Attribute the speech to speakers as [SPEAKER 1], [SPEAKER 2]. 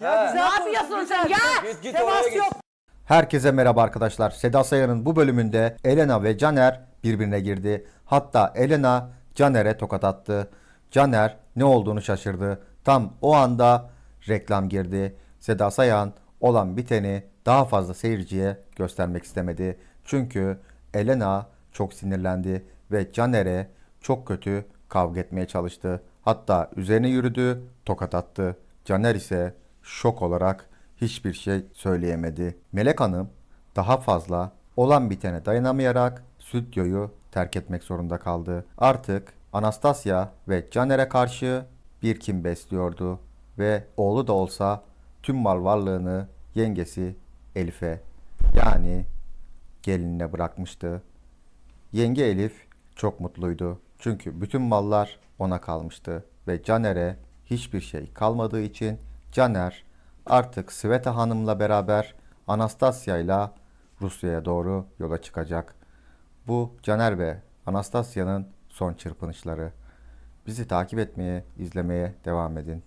[SPEAKER 1] Ya ne yapıyorsun sen ya?
[SPEAKER 2] Git, git,
[SPEAKER 1] Temas
[SPEAKER 2] oraya git.
[SPEAKER 1] yok.
[SPEAKER 3] Herkese merhaba arkadaşlar. Seda Sayan'ın bu bölümünde Elena ve Caner birbirine girdi. Hatta Elena Caner'e tokat attı. Caner ne olduğunu şaşırdı. Tam o anda reklam girdi. Seda Sayan olan biteni daha fazla seyirciye göstermek istemedi. Çünkü Elena çok sinirlendi ve Caner'e çok kötü kavga etmeye çalıştı. Hatta üzerine yürüdü, tokat attı. Caner ise şok olarak hiçbir şey söyleyemedi. Melek Hanım daha fazla olan bitene dayanamayarak stüdyoyu terk etmek zorunda kaldı. Artık Anastasia ve Caner'e karşı bir kim besliyordu ve oğlu da olsa tüm mal varlığını yengesi Elif'e yani gelinine bırakmıştı. Yenge Elif çok mutluydu. Çünkü bütün mallar ona kalmıştı ve Caner'e hiçbir şey kalmadığı için Caner artık Sveta Hanım'la beraber Anastasia ile Rusya'ya doğru yola çıkacak. Bu Caner ve Anastasia'nın son çırpınışları. Bizi takip etmeye, izlemeye devam edin.